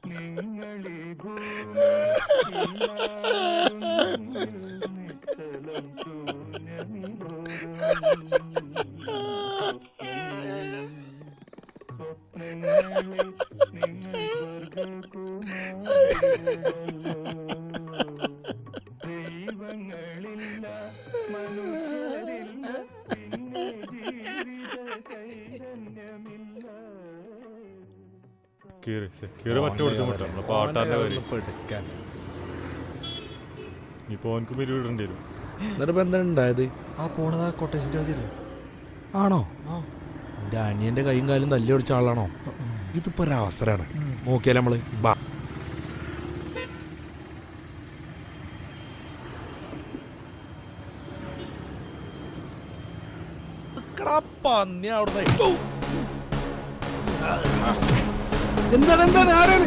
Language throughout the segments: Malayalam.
നിങ്ങൾ നിങ്ങൾ കീറി കീറി മറ്റു കൊടുത്തു മുട്ട നമ്മളെ കാര്യം. പിരിവിടേണ്ടി വരും. ഉണ്ടായത് ആ പോണതാ കൊട്ടേഷൻ ചാർജ് ഇല്ലേ ആണോ? എന്റെ അനിയന്റെ കൈയും കാലും തല്ലി ഒടിച്ച ആളാണോ? ഇതിപ്പോ ഒരു അവസരമാണ് നോക്കിയാലേ നമ്മൾ ബാ. പന്നി അവിടുന്ന്. എന്താണ് എന്താണ് ആരാണ്?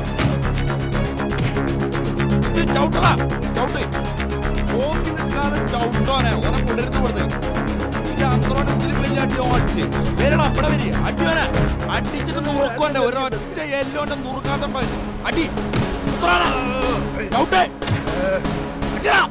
ചവിട്ടടാ ചവിട്ട്. ഓക്കി നിൽക്കാതെ ചവിട്ടോനെ. ഓനെ കൊണ്ടരുത്ത് കൊടുത്ത്. അന്തരോനത്തിൽ വലിയ അടി ഓടിച്ച്. വരണം ഇവിടെ വരി. അടിയോനെ അടിച്ചിട്ട് നുറുക്കോന്റെ ഒരൊറ്റ എല്ലോന്റെ നുറുക്കാത്ത അടി. ചവിട്ടേ. അടിയടാ.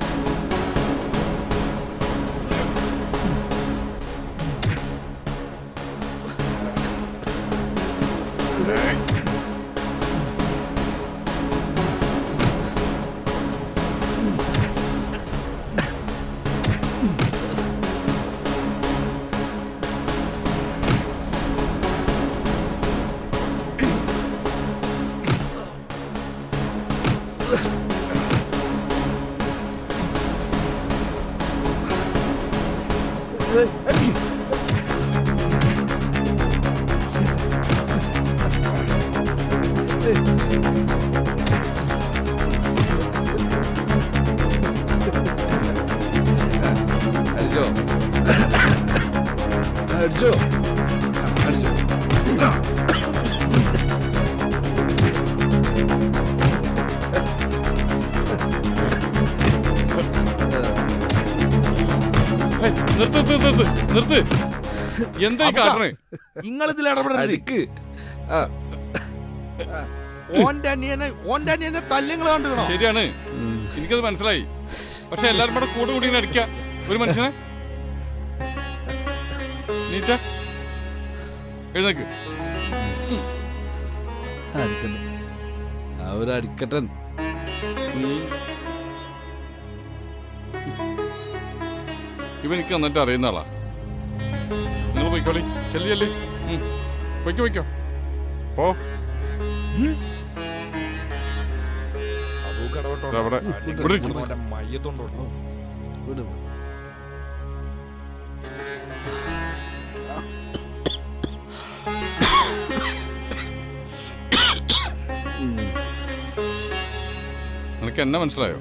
അടിച്ചോ അടിച്ചോ നിർത്ത് നിർത്ത് നിർത്ത് എന്താ ഈ കാട്ടണേ? നിങ്ങൾ ഇതിൽ ഇടപെടരുത് ഓന്റെ അനിയനെ ഓന്റെ അനിയനെ തല്ലിങ്ങൾ കണ്ടുകണോ ശരിയാണ്. എനിക്കത് മനസ്സിലായി. പക്ഷെ എല്ലാരും കൂടെ കൂടെ കൂടി അടിക്ക. ഒരു മനുഷ്യനെ. നീറ്റ. എഴുന്നേക്ക്. അവരടിക്കട്ടെ നീ ഇവൻ എനിക്ക് നന്നായിട്ട് അറിയുന്ന ആളാ. നിങ്ങൾ പോയിക്കോളി. ചെല്ലിയല്ലേ. പൊയ്ക്കോ പൊയ്ക്കോ. പോ. ദാ അവിടെ ഇവിടെ ഇരിക്ക്. മയ്യത്തോണ്ടോ നിനക്ക് എന്നെ മനസ്സിലായോ?